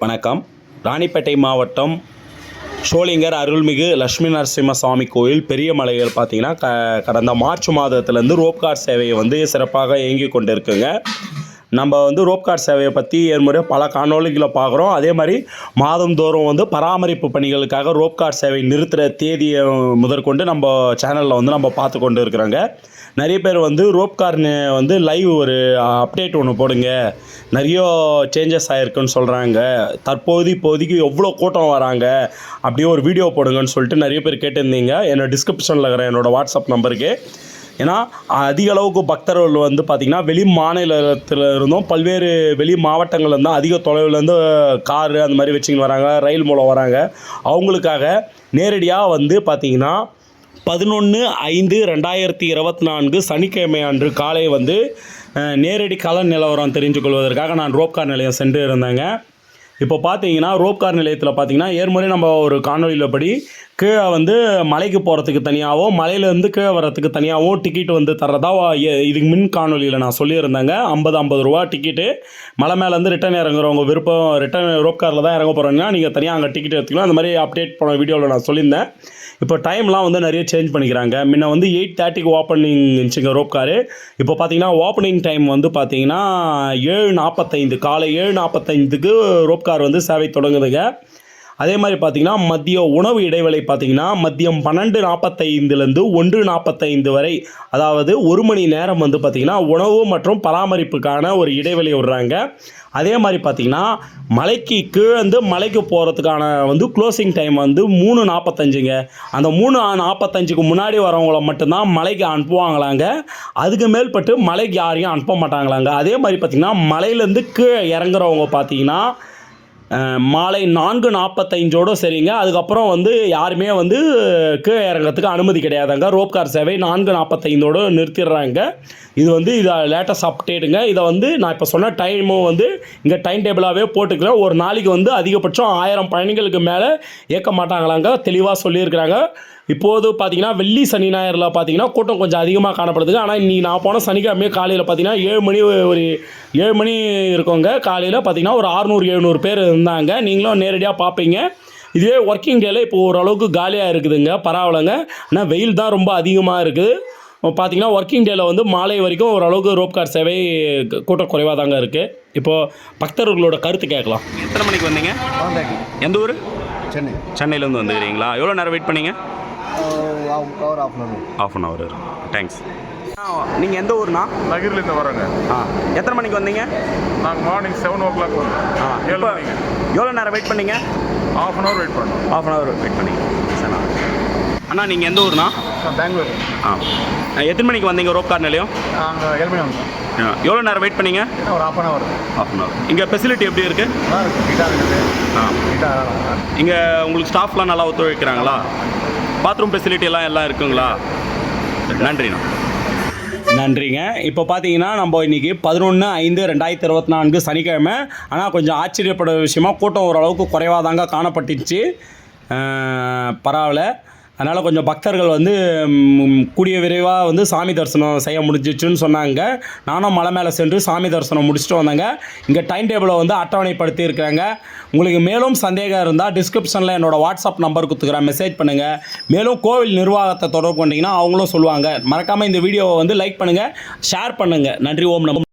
வணக்கம். ராணிப்பேட்டை மாவட்டம் ஷோலிங்கர் அருள்மிகு லட்சுமி நரசிம்ம சுவாமி கோயில் பெரிய மலைகள் பார்த்தீங்கன்னா க கடந்த மார்ச் மாதத்துலேருந்து ரோப்கார் சேவையை வந்து சிறப்பாக இயங்கி கொண்டு இருக்குங்க நம்ம வந்து ரோப்கார் சேவையை பற்றி ஏற்முறை பல காணொலிகளை பார்க்குறோம். அதே மாதிரி மாதந்தோறும் வந்து பராமரிப்பு பணிகளுக்காக ரோப் கார் சேவை நிறுத்துகிற தேதியை முதற்கொண்டு நம்ம சேனலில் வந்து நம்ம பார்த்து கொண்டு இருக்கிறோங்க. நிறைய பேர் வந்து ரோப்கார்னு வந்து லைவ் ஒரு அப்டேட் ஒன்று போடுங்க. நிறைய சேஞ்சஸ் ஆகிருக்குன்னு சொல்கிறாங்க தற்போது இப்போதைக்கு எவ்வளோ கூட்டம் வராங்க? அப்படியே ஒரு வீடியோ போடுங்கன்னு சொல்லிட்டு நிறைய பேர் கேட்டிருந்தீங்க. என்னோட டிஸ்கிரிப்ஷனில் இருக்கிற என்னோடய வாட்ஸ்அப் நம்பருக்கு ஏன்னா அதிக அளவுக்கு பக்தர்கள் வந்து பார்த்திங்கன்னா வெளி மாநிலத்தில் இருந்தும் பல்வேறு வெளி மாவட்டங்கள் இருந்தால் அதிக தொலைவுலேருந்து காரு அந்த மாதிரி வச்சுக்கின்னு வராங்க ரயில் மூலம் வராங்க. அவங்களுக்காக நேரடியாக வந்து பார்த்திங்கன்னா பதினொன்று ஐந்து ரெண்டாயிரத்தி இருபத்தி நான்கு சனிக்கிழமை அன்று காலை வந்து நேரடி கள நிலவரம் தெரிஞ்சு கொள்வதற்காக நான் ரோப்கார் நிலையம் சென்று இருந்தேங்க. இப்போ பார்த்தீங்கன்னா ரோப்கார் நிலையத்தில் பார்த்தீங்கன்னா ஏற்முறை நம்ம ஒரு காணொலியில் படி கீழே வந்து மலைக்கு போகிறதுக்கு தனியாகவும் மலையிலேருந்து கீழே வர்றதுக்கு தனியாகவும் டிக்கெட் வந்து தர்றதா இதுக்கு மின் காணொலியில் நான் சொல்லியிருந்தேங்க. ஐம்பது ஐம்பது ரூபா டிக்கெட்டு மலை மேலேருந்து ரிட்டன் இறங்குறவங்க விருப்பம் ரிட்டன் ரோப்காரில் தான் இறங்க போகிறோம்னா நீங்கள் தனியாக அங்கே டிக்கெட் எடுத்துக்கலாம். அந்த மாதிரி அப்டேட் போன வீடியோவில் நான் சொல்லியிருந்தேன். இப்போ டைம்லாம் வந்து நிறைய சேஞ்ச் பண்ணிக்கிறாங்க. முன்ன வந்து எயிட் தேர்ட்டிக்கு ஓப்பனிங் இருந்துச்சுங்க ரோப் காரு இப்போ பார்த்தீங்கன்னா ஓப்பனிங் டைம் வந்து பார்த்தீங்கன்னா ஏழு நாற்பத்தைந்து காலை ஏழு நாற்பத்தைந்துக்கு ரோப் கார் வந்து சேவை தொடங்குதுங்க. அதே மாதிரி பார்த்தீங்கன்னா மதிய உணவு இடைவேளை பார்த்தீங்கன்னா மதியம் பன்னெண்டு நாற்பத்தைந்துலேருந்து ஒன்று நாற்பத்தைந்து வரை அதாவது ஒரு மணி நேரம் வந்து பார்த்திங்கன்னா உணவு மற்றும் பராமரிப்புக்கான ஒரு இடைவெளி விடுறாங்க. அதே மாதிரி பார்த்திங்கன்னா மலைக்கு கீழந்து மலைக்கு போகிறதுக்கான வந்து க்ளோசிங் டைம் வந்து மூணு நாற்பத்தஞ்சுங்க அந்த மூணு நாற்பத்தஞ்சுக்கு முன்னாடி வரவங்கள மட்டும்தான் மலைக்கு அனுப்புவாங்களாங்க. அதுக்கு மேல்பட்டு மலைக்கு யாரையும் அனுப்ப மாட்டாங்களாங்க. அதே மாதிரி பார்த்திங்கன்னா மலையிலேருந்து கீழே இறங்குறவங்க பார்த்தீங்கன்னா மாலை நான்கு நாற்பத்தைஞ்சோடு சரிங்க. அதுக்கப்புறம் வந்து யாருமே வந்து கீழே இறங்கிறதுக்கு அனுமதி கிடையாதுங்க. ரோப் கார் சேவை நான்கு நாற்பத்தைந்தோடு நிறுத்திடுறாங்க. இது வந்து இதை லேட்டஸ்ட் அப்டேட்டுங்க. இதை வந்து நான் இப்போ சொன்ன டைமும் வந்து இங்கே டைம் டேபிளாகவே போட்டுக்கிறேன் ஒரு நாளைக்கு வந்து அதிகபட்சம் ஆயிரம் பயணிகளுக்கு மேலே இயக்க மாட்டாங்களாங்க. தெளிவாக சொல்லியிருக்கிறாங்க. இப்போது பார்த்தீங்கன்னா வெள்ளி சனி ஞாயிறில் பார்த்தீங்கன்னா கூட்டம் கொஞ்சம் அதிகமாக காணப்படுதுங்க ஆனால் இன்றைக்கி நான் போன சனிக்கிழமையே காலையில் பார்த்தீங்கன்னா ஏழு மணி ஒரு ஏழு மணி இருக்கோங்க. காலையில் பார்த்தீங்கன்னா ஒரு அறுநூறு எழுநூறு பேர் இருந்தாங்க. நீங்களும் நேரடியாக பார்ப்பீங்க இதுவே ஒர்க்கிங் டேல இப்போ ஓரளவுக்கு காலியாக இருக்குதுங்க. பரவாயில்லைங்க. ஆனால் வெயில் தான் ரொம்ப அதிகமாக இருக்குது பார்த்தீங்கன்னா ஒர்க்கிங் டேல வந்து மாலை வரைக்கும் ஓரளவுக்கு ரோப் கார் சேவை கூட்டம் குறைவாக தாங்க இருக்குது இப்போது பக்தர்களோட கருத்து கேட்கலாம். எத்தனை மணிக்கு வந்தீங்க? எந்த ஊர்? சென்னை. சென்னையிலேருந்து வந்துக்கிறீங்களா எவ்வளோ நேரம் வெயிட் பண்ணீங்க? ஒரு half an half an hour thanks நீங்கள் எந்த ஊர்னா நகிரிலேருந்து வரோங்க. ஆ எத்தனை மணிக்கு வந்தீங்க? நாங்கள் மார்னிங் செவன் ஓ கிளாக் வரோம். ஆ ஏழு மணிக்கு. எவ்வளோ நேரம் வெயிட் பண்ணீங்க? ஆஃப் அன் ஹவர் வெயிட் பண்ணோம். ஆஃப் அன் ஹவர் வெயிட் பண்ணீங்க. சரிண்ணா அண்ணா நீங்கள் எந்த ஊர்னா நான் பெங்களூர். ஆ. எத்தனை மணிக்கு வந்தீங்க ரோப் கார் நிலையம்? நாங்கள் ஏழு மணி வந்தோம். ஆ, எவ்வளோ நேரம் வெயிட் பண்ணீங்க? ஒரு half an hour half an hour இங்கே ஃபெசிலிட்டி எப்படி இருக்குது நல்லா இருக்குது. ஆ. இங்கே உங்களுக்கு ஸ்டாஃப்லாம் நல்லா ஒத்துழைக்கிறாங்களா? பாத்ரூம் ஃபெசிலிட்டி எல்லாம் எல்லாம் இருக்குங்களா? நன்றிண்ணா. நன்றிங்க. இப்போ பார்த்தீங்கன்னா நம்ம இன்றைக்கி பதினொன்று ஐந்து ரெண்டாயிரத்தி இருபத்தி நான்கு சனிக்கிழமை. ஆனால் கொஞ்சம் ஆச்சரியப்பட விஷயமா கூட்டம் ஓரளவுக்கு குறைவாக தாங்க காணப்பட்டுச்சு பரவாயில்ல. அதனால் கொஞ்சம் பக்தர்கள் வந்து கூடிய விரைவாக வந்து சாமி தரிசனம் செய்ய முடிஞ்சிச்சுன்னு சொன்னாங்க. நானும் மலை மேலே சென்று சாமி தரிசனம் முடிச்சுட்டு வந்தேங்க. இங்கே டைம் டேபிளை வந்து அட்டவணைப்படுத்தி இருக்கிறாங்க. உங்களுக்கு மேலும் சந்தேகம் இருந்தால் டிஸ்கிரிப்ஷனில் என்னோடய வாட்ஸ்அப் நம்பர் கொடுத்துக்கிறேன். மெசேஜ் பண்ணுங்கள் மேலும் கோவில் நிர்வாகத்தை தொடர்பு பண்ணிங்கன்னா அவங்களும் சொல்லுவாங்க. மறக்காமல் இந்த வீடியோவை வந்து லைக் பண்ணுங்கள் ஷேர் பண்ணுங்கள் நன்றி ஓம் நம்ம